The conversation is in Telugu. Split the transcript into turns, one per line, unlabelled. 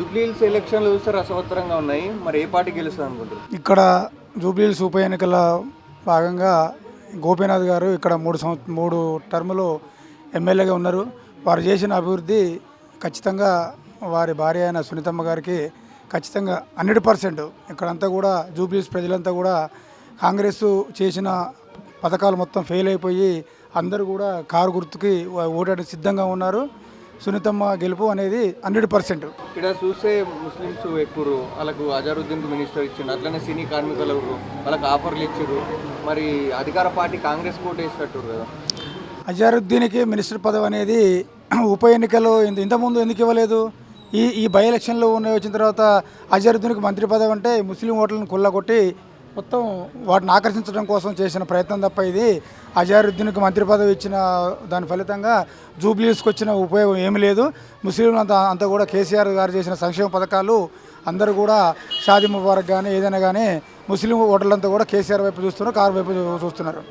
జూబ్లీహిల్స్ ఎలక్షన్లు చూస్తారు అసవత్తరంగా ఉన్నాయి. మరి ఏ పార్టీ గెలుస్తుంది అనుకుంటారు
ఇక్కడ జూబ్లీహిల్స్ ఉప ఎన్నికల భాగంగా గోపీనాథ్ గారు ఇక్కడ మూడు సంవత్సరం మూడు టర్ములు ఎమ్మెల్యేగా ఉన్నారు. వారు చేసిన అభివృద్ధి ఖచ్చితంగా వారి భార్య అయిన సునీతమ్మ గారికి ఖచ్చితంగా హండ్రెడ్ పర్సెంట్. ఇక్కడంతా కూడా జూబ్లీహిల్స్ ప్రజలంతా కూడా కాంగ్రెస్ చేసిన పథకాలు మొత్తం ఫెయిల్ అయిపోయి అందరూ కూడా కారు గుర్తుకి ఓటానికి సిద్ధంగా ఉన్నారు. సునీతమ్మ గెలుపు అనేది హండ్రెడ్ పర్సెంట్.
ఇక్కడ చూస్తే ముస్లిమ్స్ ఎక్కువ వాళ్ళకు అజరుద్దీన్ మినిస్టర్ ఇచ్చిండు అట్లనే సినీ కార్మికులకు వాళ్ళకి ఆఫర్లు ఇచ్చారు మరి అధికార పార్టీ కాంగ్రెస్ కోట వేసినట్టు కదా.
అజారుద్దీన్కి మినిస్టర్ పదవి అనేది ఉప ఎన్నికల్లో ఇంత ఇంతకుముందు ఎందుకు ఇవ్వలేదు? ఈ ఈ బై ఎలక్షన్లో ఉన్న వచ్చిన తర్వాత అజారుద్దీన్కి మంత్రి పదవి అంటే ముస్లిం ఓట్లను కొల్లగొట్టి మొత్తం వాటిని ఆకర్షించడం కోసం చేసిన ప్రయత్నం తప్ప ఇది అజారుద్దీన్కి మంత్రి పదవి ఇచ్చిన దాని ఫలితంగా జూబ్లీస్కి వచ్చిన ఉపయోగం ఏమీ లేదు. ముస్లింలు అంతా అంతా కూడా కేసీఆర్ గారు చేసిన సంక్షేమ పథకాలు అందరూ కూడా షాదీ ముబారక్ కానీ ఏదైనా కానీ ముస్లిం ఓటర్లంతా కూడా కేసీఆర్ వైపు చూస్తున్నారు కారు వైపు చూస్తున్నారు.